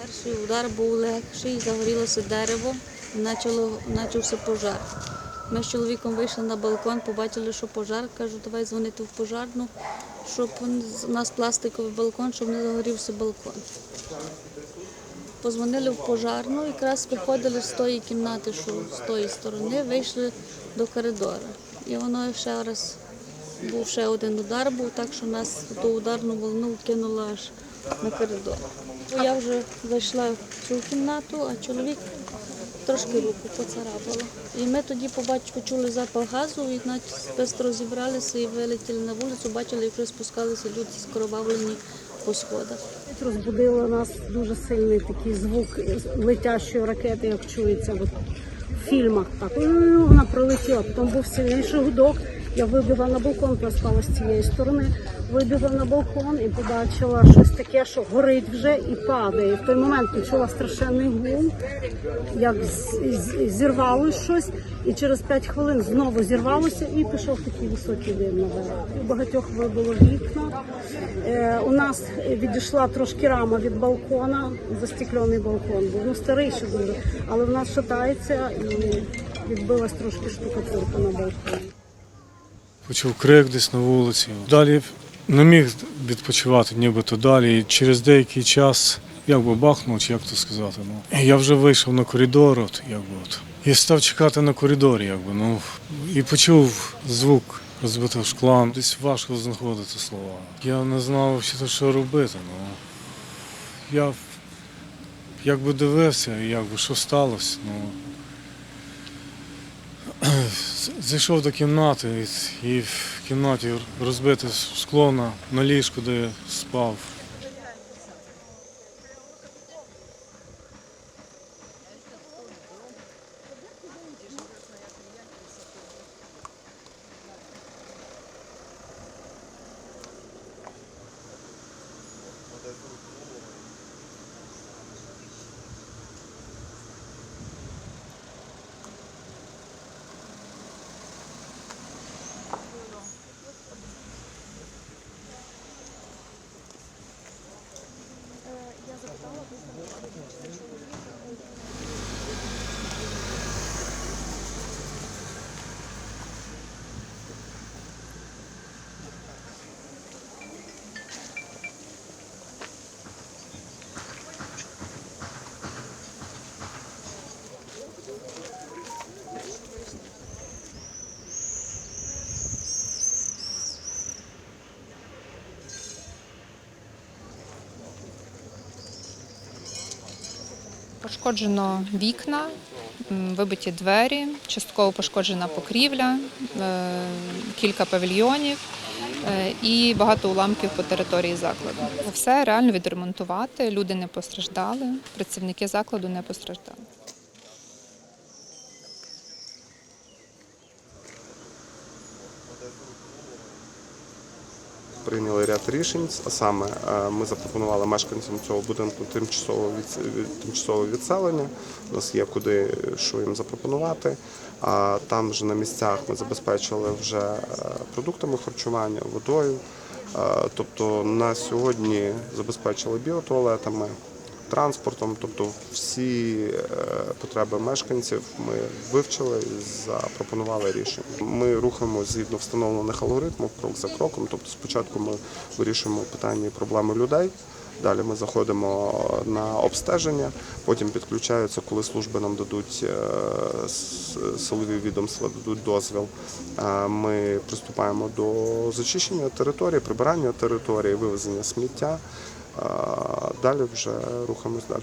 Перший удар був легший, загорілося дерево, почався пожар. Ми з чоловіком вийшли на балкон, побачили, що пожар. Кажу, давай дзвонити в пожарну, щоб у нас пластиковий балкон, щоб не загорівся балкон. Позвонили в пожарну, якраз виходили з тої кімнати, що з тої сторони, вийшли до коридору. І воно ще раз був ще один удар, був так, що нас ту ударну волну кинуло аж на коридор. Я вже зайшла в цю кімнату, а чоловік трошки руку поцарапало. І ми тоді почули запах газу, і швидко розібралися і вилетіли на вулицю, бачили, як вже спускалися люди скоровавлені по сходах. Розбудило нас дуже сильний такий звук летящої ракети, як чується в фільмах. Так вона пролетіла. Потім був сильніший гудок. Я вибігла на балкон, проспала з цієї сторони. Вибігла на балкон і побачила щось таке, що горить вже і падає. В той момент почула страшенний гул, як з- з- щось, і через 5 хвилин знову зірвалося і пішов такий високий дим наверх. У багатьох вибило вікна. Е, у нас відійшла трошки рама від балкона, застеклений балкон був. Ну старий ще дуже, але в нас шатається і відбилась трошки штукатурка на балконі. Почув крик десь на вулиці. Далі не міг відпочивати, нібито далі. І через деякий час як би бахнув, чи як то сказати. Ну. Я вже вийшов на коридор, от, якби от. І став чекати на коридорі, якби, ну, і почув звук розбитого шкла. Десь важко знаходити слова. Я не знав, що, що робити. Ну. Я якби дивився, якби що сталося. Ну. Зайшов до кімнати і в кімнаті розбите скло на, ліжку, де спав. Пошкоджено вікна, вибиті двері, частково пошкоджена покрівля, е, кілька павільйонів е, і багато уламків по території закладу. Все реально відремонтувати. Люди не постраждали, працівники закладу не постраждали. Прийняли ряд рішень. А саме е, ми запропонували мешканцям цього будинку тимчасове тимчасове відселення. У нас є куди що їм запропонувати. А там вже на місцях ми забезпечили вже е, продуктами харчування, водою. Е, Тобто на сьогодні забезпечили біотуалетами, транспортом, тобто всі е, потреби мешканців ми вивчили і запропонували рішення. Ми рухаємося згідно встановлених алгоритмів, крок за кроком. Тобто спочатку ми вирішуємо питання і проблеми людей. Далі ми заходимо на обстеження, потім підключаються, коли служби нам дадуть е, силові відомства, дадуть дозвіл. Е, Ми приступаємо до зачищення території, прибирання території, вивезення сміття. А Далі вже рухаємось далі.